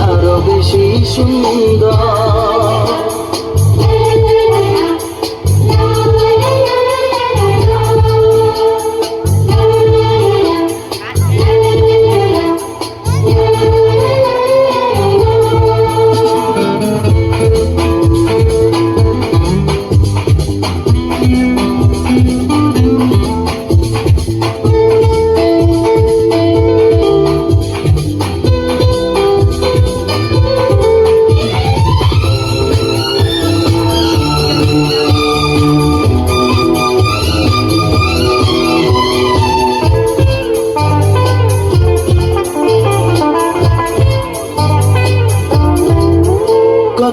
আরও বেশি সুন্দর।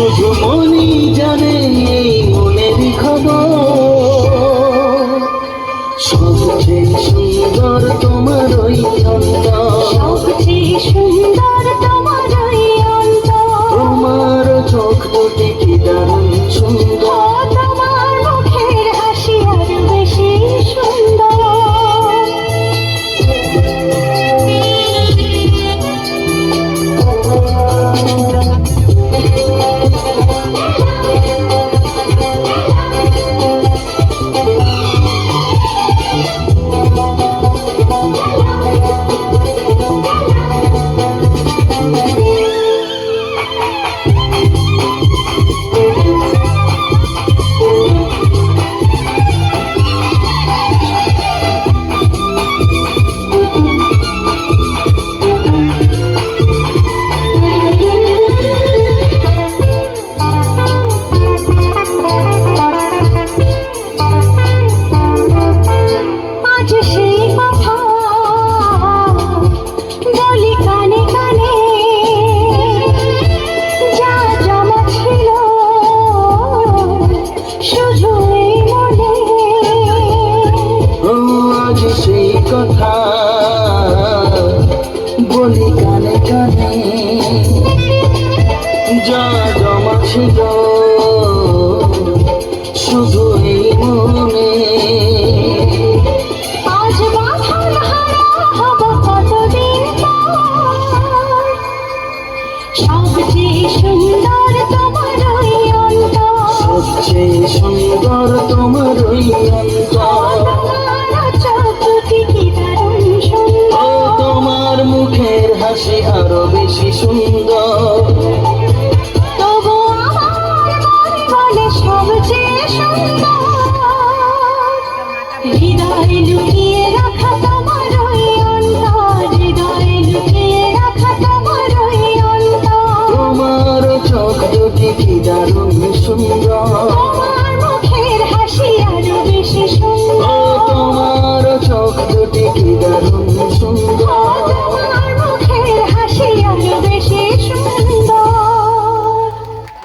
শুধু মনি জানে বলি কানে কানে যা জমা ছিল শুধু এই মনে। আজ বাঁধন হারা হব কতদিন সবচেয়ে সুন্দর তোমার সবচেয়ে সুন্দর তোমার ওই হাসি আরও বেশি সুন্দর।